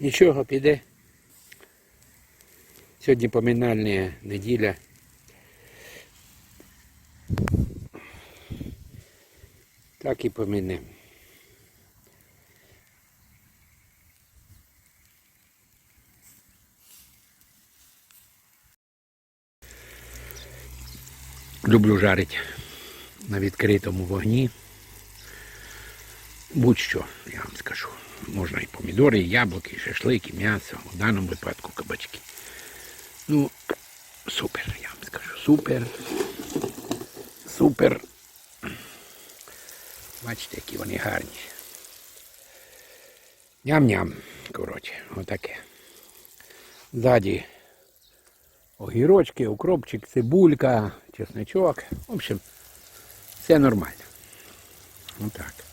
Нічого, піде. Сьогодні поминальна неділя. Так і поминемо. Люблю жарити на відкритому вогні. Будь-що, я вам скажу. Можна і помідори, і яблуки, і шашлик, і м'ясо, в даному випадку кабачки. Ну, супер, я вам скажу. Супер. Супер. Бачите, які вони гарні. Ням-ням. Коротше, отаке. Ззаді огірочки, укропчик, цибулька, чесничок. В общем, все нормально. Отак.